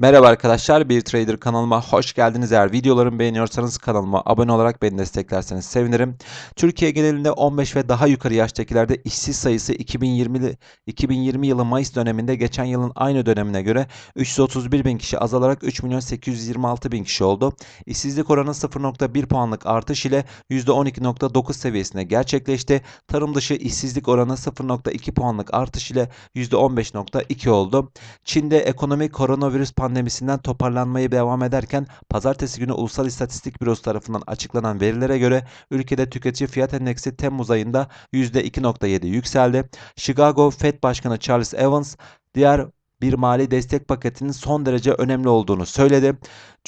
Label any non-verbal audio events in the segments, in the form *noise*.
Merhaba arkadaşlar, bir Trader kanalıma hoş geldiniz. Eğer videolarımı beğeniyorsanız kanalıma abone olarak beni desteklerseniz sevinirim. Türkiye genelinde 15 ve daha yukarı yaştakilerde işsiz sayısı 2020, 2020 yılı Mayıs döneminde geçen yılın aynı dönemine göre 331 bin kişi azalarak 3 milyon 826 bin kişi oldu. İşsizlik oranı 0.1 puanlık artış ile %12.9 seviyesine gerçekleşti. Tarım dışı işsizlik oranı 0.2 puanlık artış ile %15.2 oldu. Çin'de ekonomi koronavirüs pandemisinden toparlanmaya devam ederken pazartesi günü Ulusal İstatistik Bürosu tarafından açıklanan verilere göre ülkede tüketici fiyat endeksi Temmuz ayında %2.7 yükseldi. Chicago Fed Başkanı Charles Evans diğer bir mali destek paketinin son derece önemli olduğunu söyledi.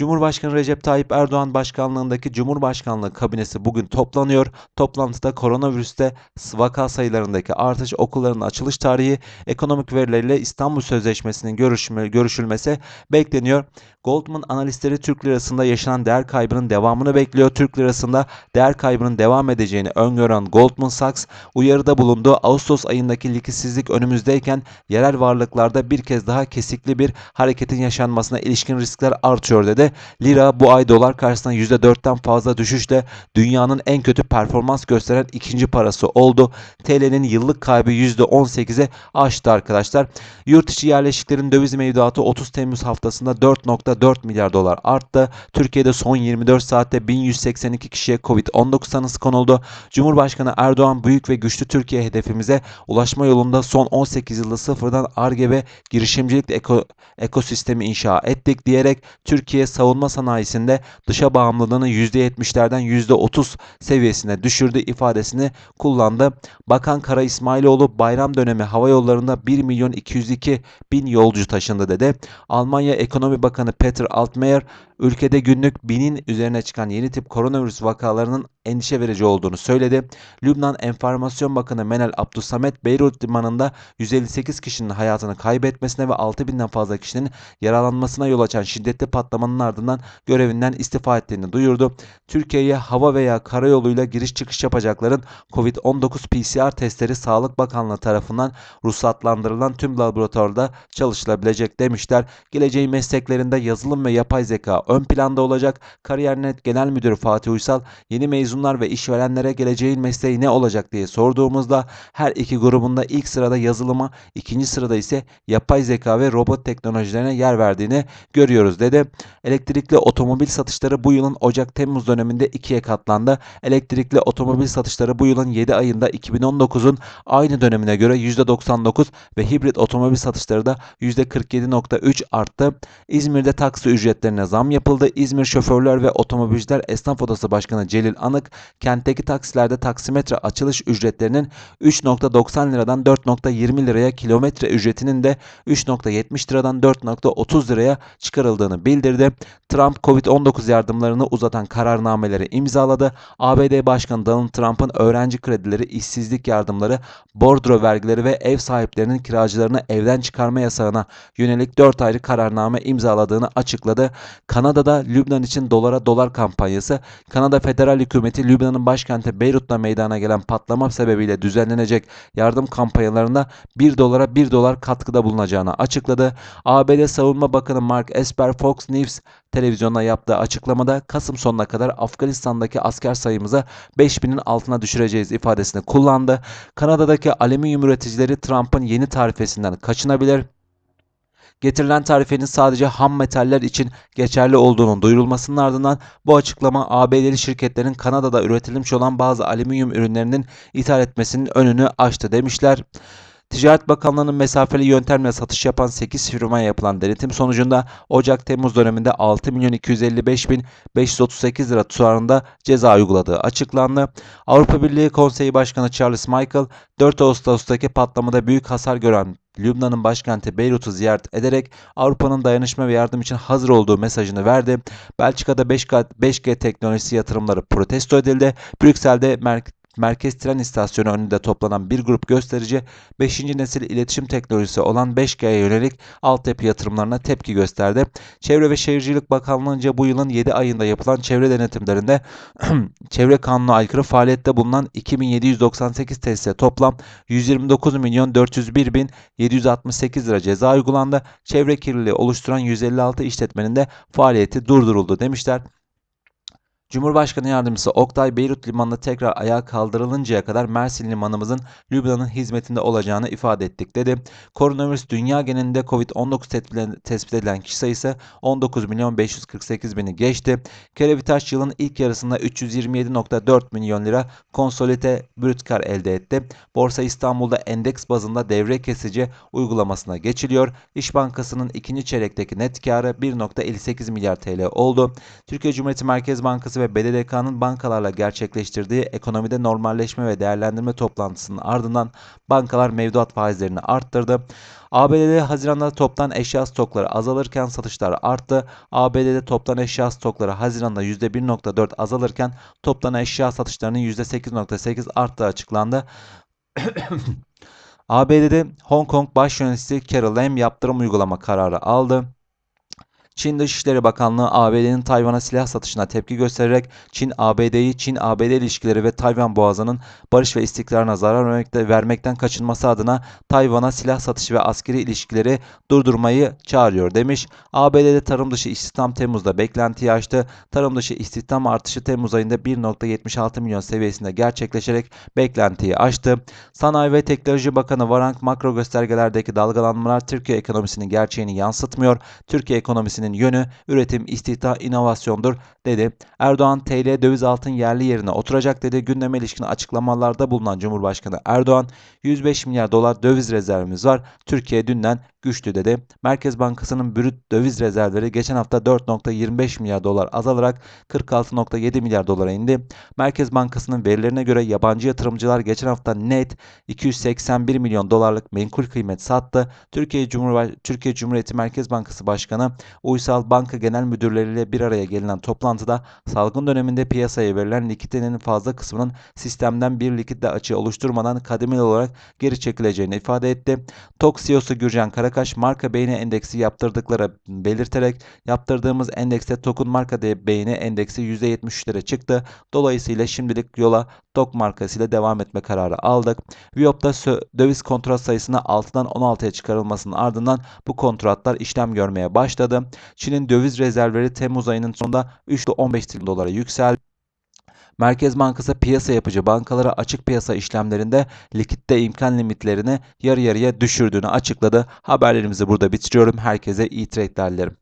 Cumhurbaşkanı Recep Tayyip Erdoğan başkanlığındaki Cumhurbaşkanlığı kabinesi bugün toplanıyor. Toplantıda koronavirüste vaka sayılarındaki artış, okulların açılış tarihi, ekonomik verileriyle İstanbul Sözleşmesi'nin görüşme, görüşülmesi bekleniyor. Goldman analistleri Türk lirasında yaşanan değer kaybının devamını bekliyor. Türk lirasında değer kaybının devam edeceğini öngören Goldman Sachs uyarıda bulundu. Ağustos ayındaki likitsizlik önümüzdeyken yerel varlıklarda bir kez daha kesikli bir hareketin yaşanmasına ilişkin riskler artıyor dedi. Lira bu ay dolar karşısında %4'ten fazla düşüşle dünyanın en kötü performans gösteren ikinci parası oldu. TL'nin yıllık kaybı %18'e aştı arkadaşlar. Yurt içi yerleşiklerin döviz mevduatı 30 Temmuz haftasında 4.4 milyar dolar arttı. Türkiye'de son 24 saatte 1182 kişiye Covid-19 tanısı konuldu. Cumhurbaşkanı Erdoğan büyük ve güçlü Türkiye hedefimize ulaşma yolunda son 18 yılda sıfırdan ARGE ve girişimcilik eko, ekosistemi inşa ettik diyerek Türkiye savunma sanayisinde dışa bağımlılığını %70'lerden %30 seviyesine düşürdü ifadesini kullandı. Bakan Kara İsmailoğlu bayram dönemi hava yollarında 1 milyon 202 bin yolcu taşındı dedi. Almanya Ekonomi Bakanı Peter Altmaier ülkede günlük binin üzerine çıkan yeni tip koronavirüs vakalarının endişe verici olduğunu söyledi. Lübnan Enformasyon Bakanı Menel Abdüsamet Beyrut limanında 158 kişinin hayatını kaybetmesine ve 6000'den fazla kişinin yaralanmasına yol açan şiddetli patlamanın ardından görevinden istifa ettiğini duyurdu. Türkiye'ye hava veya karayoluyla giriş çıkış yapacakların COVID-19 PCR testleri Sağlık Bakanlığı tarafından ruhsatlandırılan tüm laboratuvarda çalışılabilecek demişler. Geleceğin mesleklerinde yazılım ve yapay zeka ön planda olacak. Kariyer.net Genel Müdürü Fatih Uysal yeni mezunlar ve işverenlere geleceğin mesleği ne olacak diye sorduğumuzda her iki grubunda ilk sırada yazılıma, ikinci sırada ise yapay zeka ve robot teknolojilerine yer verdiğini görüyoruz dedi. Elektrikli otomobil satışları bu yılın Ocak-Temmuz döneminde ikiye katlandı. Elektrikli otomobil satışları bu yılın 7 ayında 2019'un aynı dönemine göre %99 ve hibrit otomobil satışları da %47.3 arttı. İzmir'de taksi ücretlerine zam yapıldı. İzmir Şoförler ve Otomobilciler Esnaf Odası Başkanı Celil Anık, kentteki taksilerde taksimetre açılış ücretlerinin 3.90 liradan 4.20 liraya, kilometre ücretinin de 3.70 liradan 4.30 liraya çıkarıldığını bildirdi. Trump Covid-19 yardımlarını uzatan kararnameleri imzaladı. ABD Başkanı Donald Trump'ın öğrenci kredileri, işsizlik yardımları, bordro vergileri ve ev sahiplerinin kiracılarını evden çıkarma yasağına yönelik 4 ayrı kararname imzaladığını açıkladı. Kanada'da Lübnan için dolara dolar kampanyası, Kanada Federal Hükümeti Lübnan'ın başkenti Beyrut'ta meydana gelen patlama sebebiyle düzenlenecek yardım kampanyalarında 1 dolara 1 dolar katkıda bulunacağını açıkladı. ABD Savunma Bakanı Mark Esper Fox News televizyonda yaptığı açıklamada Kasım sonuna kadar Afganistan'daki asker sayımızı 5000'in altına düşüreceğiz ifadesini kullandı. Kanada'daki alüminyum üreticileri Trump'ın yeni tarifesinden kaçınabilir. Getirilen tarifenin sadece ham metaller için geçerli olduğunun duyurulmasının ardından bu açıklama ABD'li şirketlerin Kanada'da üretilmiş olan bazı alüminyum ürünlerinin ithal etmesinin önünü açtı demişler. Ticaret Bakanlığı'nın mesafeli yöntemle satış yapan 8 firmaya yapılan denetim sonucunda Ocak-Temmuz döneminde 6 milyon 255 bin 538 lira tutarında ceza uyguladığı açıklandı. Avrupa Birliği Konseyi Başkanı Charles Michael 4 Ağustos'taki patlamada büyük hasar gören Lübnan'ın başkenti Beyrut'u ziyaret ederek Avrupa'nın dayanışma ve yardım için hazır olduğu mesajını verdi. Belçika'da 5G, 5G teknolojisi yatırımları protesto edildi. Brüksel'de merkez tren istasyonu önünde toplanan bir grup gösterici 5. nesil iletişim teknolojisi olan 5G'ye yönelik altyapı yatırımlarına tepki gösterdi. Çevre ve Şehircilik Bakanlığı'nca bu yılın 7 ayında yapılan çevre denetimlerinde *clears throat* çevre kanunu aykırı faaliyette bulunan 2798 tesise toplam 129 milyon 401 bin 768 lira ceza uygulandı. Çevre kirliliği oluşturan 156 işletmenin de faaliyeti durduruldu demişler. Cumhurbaşkanı Yardımcısı Oktay Beyrut Limanı'nda tekrar ayağa kaldırılıncaya kadar Mersin Limanımızın Lübnan'ın hizmetinde olacağını ifade ettik dedi. Koronavirüs dünya genelinde Covid-19 tespit- edilen kişi sayısı 19 milyon 548 bini geçti. Kerevitaş yılın ilk yarısında 327.4 milyon lira konsolide brüt kar elde etti. Borsa İstanbul'da endeks bazında devre kesici uygulamasına geçiliyor. İş Bankası'nın ikinci çeyrekteki net karı 1.58 milyar TL oldu. Türkiye Cumhuriyeti Merkez Bankası ve BDDK'nın bankalarla gerçekleştirdiği ekonomide normalleşme ve değerlendirme toplantısının ardından bankalar mevduat faizlerini arttırdı. ABD'de Haziran'da toptan eşya stokları azalırken satışlar arttı. ABD'de toptan eşya stokları Haziran'da %1.4 azalırken toptan eşya satışlarının %8.8 arttığı açıklandı. *coughs* ABD'de Hong Kong baş yöneticisi Carol Lam yaptırım uygulama kararı aldı. Çin Dışişleri Bakanlığı ABD'nin Tayvan'a silah satışına tepki göstererek Çin ABD'yi Çin-ABD ilişkileri ve Tayvan Boğazı'nın barış ve istikrarına zarar vermekte, vermekten kaçınması adına Tayvan'a silah satışı ve askeri ilişkileri durdurmayı çağırıyor demiş. ABD'de tarım dışı istihdam Temmuz'da beklentiyi aştı. Tarım dışı istihdam artışı Temmuz ayında 1.76 milyon seviyesinde gerçekleşerek beklentiyi aştı. Sanayi ve Teknoloji Bakanı Varank makro göstergelerdeki dalgalanmalar Türkiye ekonomisinin gerçeğini yansıtmıyor. Türkiye ekonomisinin yönü üretim, istihdam, inovasyondur dedi. Erdoğan TL döviz altın yerli yerine oturacak dedi. Gündeme ilişkin açıklamalarda bulunan Cumhurbaşkanı Erdoğan 105 milyar dolar döviz rezervimiz var. Türkiye dünden güçlü dedi. Merkez Bankası'nın brüt döviz rezervleri geçen hafta 4.25 milyar dolar azalarak 46.7 milyar dolara indi. Merkez Bankası'nın verilerine göre yabancı yatırımcılar geçen hafta net 281 milyon dolarlık menkul kıymet sattı. Türkiye, Cumhurbaş Türkiye Cumhuriyeti Merkez Bankası Başkanı Uysal Banka Genel Müdürleriyle bir araya gelinen toplantıda salgın döneminde piyasaya verilen likiditenin fazla kısmının sistemden bir likidite açığı oluşturmadan kademeli olarak geri çekileceğini ifade etti. TOK CEO'su Gürcan Karakaş marka beğeni endeksi yaptırdıkları belirterek yaptırdığımız endekste TOK'un marka beğeni endeksi %73'lere çıktı. Dolayısıyla şimdilik yola TOK markasıyla devam etme kararı aldık. Viyop'ta döviz kontrat sayısına 6'dan 16'ya çıkarılmasının ardından bu kontratlar işlem görmeye başladı. Çin'in döviz rezervleri Temmuz ayının sonunda 3.15 trilyon dolara yükseldi. Merkez Bankası piyasa yapıcı bankalara açık piyasa işlemlerinde likitte imkan limitlerini yarı yarıya düşürdüğünü açıkladı. Haberlerimizi burada bitiriyorum. Herkese iyi trade'ler dilerim.